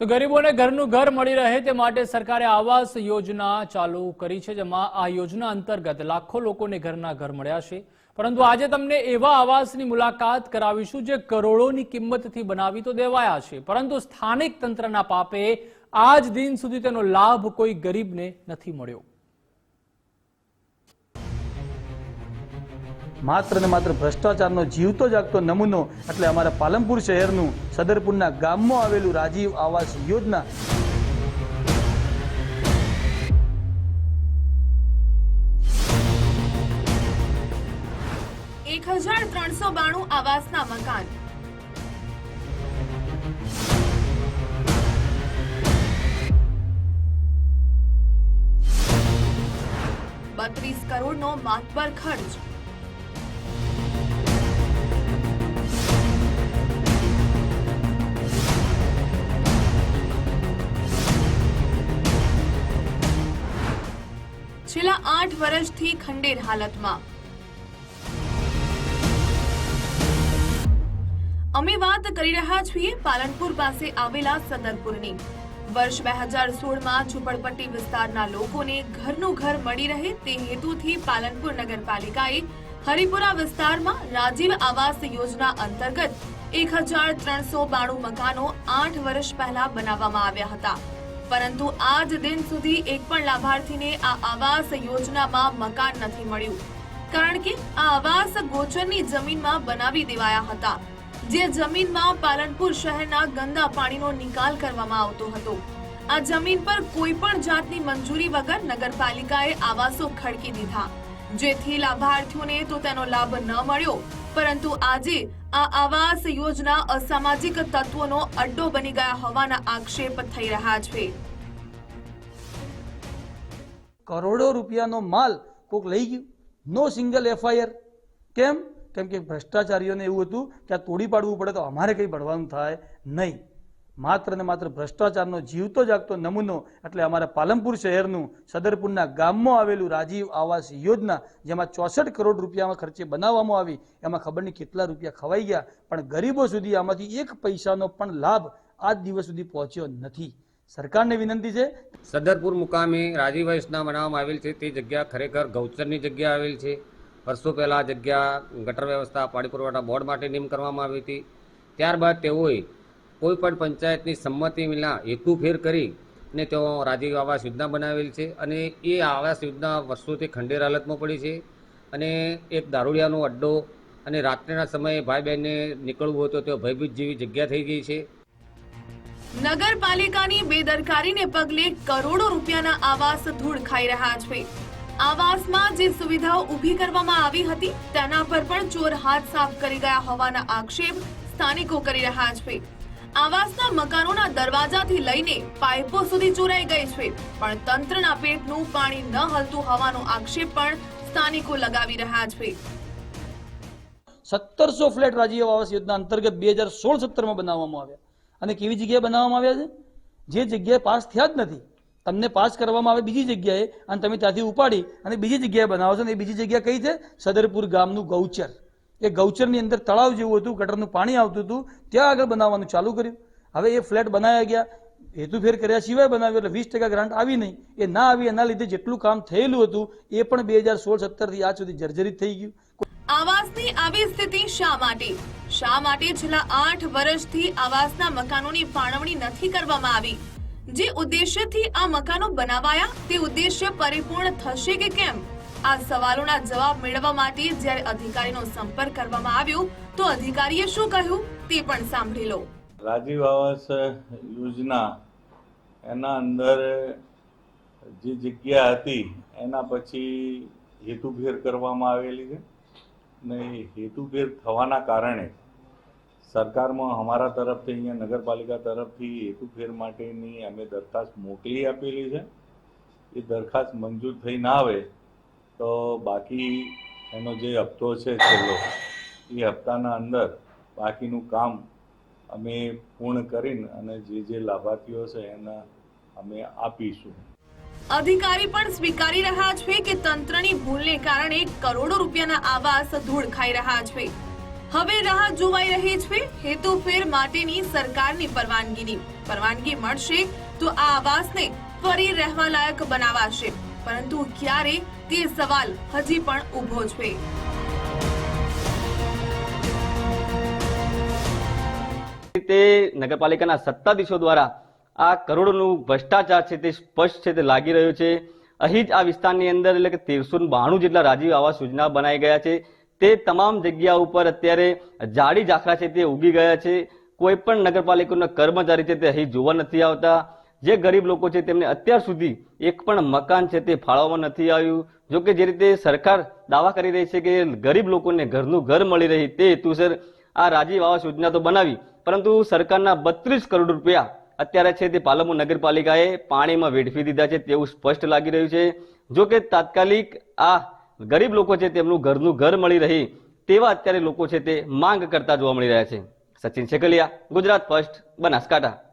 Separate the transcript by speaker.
Speaker 1: તો ગરીબોને ઘરનું ઘર મળી રહે તે માટે સરકારે આવાસ યોજના ચાલુ કરી છે, જેમાં આ યોજના અંતર્ગત લાખો લોકોને ઘરના ઘર મળ્યા છે. પરંતુ આજે તમને એવા આવાસની મુલાકાત કરાવીશું જે કરોડોની કિંમતથી બનાવી તો દેવાયા છે. પરંતુ સ્થાનિક તંત્રના પાપે આજ દિન સુધી તેનો લાભ કોઈ ગરીબને નથી મળ્યો.
Speaker 2: માત્ર ને માત્ર ભ્રષ્ટાચારનો જીવતો જાગતો નમૂનો એટલે અમારા પાલનપુર શહેરનું સદરપુરના ગામમાં આવેલું રાજીવ આવાસ યોજના.
Speaker 3: એક હજાર ત્રણસો બાણું આવાસના મકાન. બત્રીસ કરોડનો માતબર ખર્ચ. આઠ વર્ષથી ખંડેર હાલતમાં. અમે વાત કરી રહ્યા છીએ પાલનપુર પાસે આવેલા સદરપુરની વર્ષ બે હજાર સોળમાં ઝુંપડપટ્ટી વિસ્તારના લોકોને ઘરનું ઘર મળી રહે તે હેતુથી પાલનપુર નગરપાલિકાએ હરિપુરા વિસ્તારમાં રાજીવ આવાસ યોજના અંતર્ગત એક હજાર ત્રણસો બાણું મકાનો આઠ વર્ષ પહેલા બનાવવામાં આવ્યા હતા. પરંતુ આજ દિન સુધી એક પણ લાભાર્થીને આ આવાસ યોજનામાં મકાન નથી મળ્યું. કારણ કે આ આવાસ ગોચરની જમીનમાં બનાવી દેવાયા હતા, જે જમીનમાં પાલનપુર શહેરના ગંદા પાણીનો નિકાલ કરવામાં આવતો હતો. આ જમીન પર કોઈ પણ જાતની મંજૂરી વગર નગરપાલિકાએ આવાસો ખડકી દીધા. જેથી લાભાર્થીઓને તો તેનો લાભ ન મળ્યો પરંતુ આજે આ આવાસ યોજના અસામાજિક તત્વોનો અડ્ડો બની ગયા હોવાના આક્ષેપ થઈ રહ્યા છે.
Speaker 2: કરોડો રૂપિયાનો માલ કોક લઈ ગયું. નો સિંગલ એફઆઈઆર કેમ? કેમ કે ભ્રષ્ટાચારીઓને એવું હતું કે આ તોડી પાડવું પડે તો અમારે કંઈ પડવાનું થાય નહીં. માત્ર ને માત્ર ભ્રષ્ટાચારનો જીવતો જાગતો નમૂનો એટલે અમારા પાલનપુર શહેરનું સદરપુરના ગામમાં આવેલું રાજીવ આવાસ યોજના, જેમાં ચોસઠ કરોડ રૂપિયામાં ખર્ચે બનાવવામાં આવી, એમાં ખબર નહીં કેટલા રૂપિયા ખવાઈ ગયા, પણ ગરીબો સુધી આમાંથી એક પૈસાનો પણ લાભ આજ દિવસ સુધી પહોંચ્યો નથી. સરકારને વિનંતી છે.
Speaker 4: સદરપુર મુકામે રાજીવ યોજના બનાવવામાં આવેલ છે, તે જગ્યા ખરેખર ગૌચરની જગ્યા આવેલ છે. વર્ષો પહેલાં જગ્યા ગટર વ્યવસ્થા પાણી પુરવઠા બોર્ડ માટે નિમ કરવામાં આવી હતી. ત્યારબાદ તેઓએ કોઈ પણ પંચાયતની સંમતિ વિના હેતુફેર કરી અને તેઓ રાજીવ આવાસ યોજના બનાવેલ છે અને એ આવાસ યોજના વર્ષોથી ખંડેર હાલતમાં પડી છે અને એક દારૂડિયાનો અડ્ડો અને રાત્રિના સમયે ભાઈ બહેનને નીકળવું હોય તો તેઓ ભયભીત જેવી જગ્યા થઈ ગઈ છે.
Speaker 3: નગરપાલિકાની બેદરકારીને પગલે કરોડો રૂપિયાના આવાસ ધૂળ ખાઈ રહ્યા છે. આવાસમાં જે સુવિધાઓ ઊભી કરવામાં આવી હતી, તેના પર પણ ચોર હાથ સાફ કરી ગયા હોવાના આક્ષેપ સ્થાનિકો કરી રહ્યા છે. આવાસના મકાનોના દરવાજાથી લઈને પાઇપો સુધી ચોરાઈ ગઈ છે. પણ તંત્રના પેટનું પાણી ન હલતું હોવાનો આક્ષેપ પણ સ્થાનિકો લગાવી રહ્યા છે.
Speaker 2: સત્તરસો ફ્લેટ રાજીવ આવાસ યોજના અંતર્ગત બે હજાર સોળ સત્તરમાં બનાવવામાં આવ્યા. અને કેવી જગ્યાએ બનાવવામાં આવ્યા છે? જે જગ્યાએ પાસ થયા જ નથી. તમને પાસ કરવામાં આવે બીજી જગ્યાએ અને તમે ત્યાંથી ઉપાડી અને બીજી જગ્યાએ બનાવો છો ને એ બીજી જગ્યા કઈ છે? સદરપુર ગામનું ગૌચર. એ ગૌચરની અંદર તળાવ જેવું હતું, ગટરનું પાણી આવતું હતું, ત્યાં આગળ બનાવવાનું ચાલુ કર્યું. હવે એ ફ્લેટ બનાવ્યા ગયા. હેતુફેર કર્યા સિવાય બનાવ્યું, એટલે વીસ ટકા ગ્રાન્ટ આવી નહીં. એ ના આવી, એના લીધે જેટલું કામ થયેલું હતું, એ પણ બે હજાર સોળ સત્તરથી આજ સુધી જર્જરિત થઈ ગયું.
Speaker 3: આવાસની આવી સ્થિતિ શા માટે? શા માટે છેલ્લા આઠ વર્ષથી આવાસના મકાનોની ફાળવણી નથી કરવામાં આવી? જે ઉદ્દેશ્યથી આ મકાનો બનાવાયા, તે ઉદ્દેશ્ય પરિપૂર્ણ થશે કે કેમ? આ સવાલોના જવાબ મેળવવા માટે જ્યારે અધિકારીનો સંપર્ક કરવામાં આવ્યો, તો અધિકારીએ શું કહ્યું તે પણ સાંભળી લો.
Speaker 5: રાજીવ આવાસ યોજના એના અંદર જે જગ્યા હતી, એના પછી હેતુફેર કરવામાં આવેલી છે. ને હેતુફેર થવાના કારણે સરકારમાં અમારા તરફથી અહીંયા નગરપાલિકા તરફથી હેતુફેર માટેની અમે દરખાસ્ત મોકલી આપેલી છે. એ દરખાસ્ત મંજૂર થઈ ના આવે તો બાકી એનો જે હપ્તો છે છેલ્લો, એ હપ્તાના અંદર બાકીનું કામ અમે પૂર્ણ કરીને અને જે જે લાભાર્થીઓ છે એના અમે આપીશું.
Speaker 3: અધિકારી પણ સ્વીકારી રહ્યા છે કે તંત્રની ભૂલને કારણે કરોડો રૂપિયાના આવાસ ધૂળ ખાઈ રહ્યા છે. હવે રાહ જોવાઈ રહી છે હેતુફેર માટેની સરકારની પરવાનગીની. પરવાનગી મળશે તો આ આવાસને ફરી રહેવા લાયક બનાવાશે. પરંતુ ક્યારે તે સવાલ હજી પણ ઊભો છે.
Speaker 6: તે નગરપાલિકાના સત્તાધીશો દ્વારા આ કરોડોનું ભ્રષ્ટાચાર છે તે સ્પષ્ટ છે, તે લાગી રહ્યું છે. અહીં જ આ વિસ્તારની અંદર એટલે કે તેરસો બાણું જેટલા રાજીવ આવાસ યોજના બનાવી ગયા છે. તે તમામ જગ્યા ઉપર અત્યારે જાડી ઝાખરા છે તે ઉગી ગયા છે. કોઈ પણ નગરપાલિકાના કર્મચારી છે તે અહીં જોવા નથી આવતા. જે ગરીબ લોકો છે તેમને અત્યાર સુધી એક પણ મકાન છે તે ફાળવવામાં નથી આવ્યું. જો કે જે રીતે સરકાર દાવા કરી રહી છે કે ગરીબ લોકોને ઘરનું ઘર મળી રહી તે હેતુસર આ રાજીવ આવાસ યોજના તો બનાવી, પરંતુ સરકારના બત્રીસ કરોડ રૂપિયા અત્યારે છે તે પાલમુ નગરપાલિકાએ પાણીમાં વેડફી દીધા છે તેવું સ્પષ્ટ લાગી રહ્યું છે. જો કે તાત્કાલિક આ ગરીબ લોકો છે તેમનું ઘરનું ઘર મળી રહે તેવા અત્યારે લોકો છે તે માંગ કરતા જોવા મળી રહ્યા છે. સચિન શેકલિયા ગુજરાત ફર્સ્ટ, બનાસકાંઠા.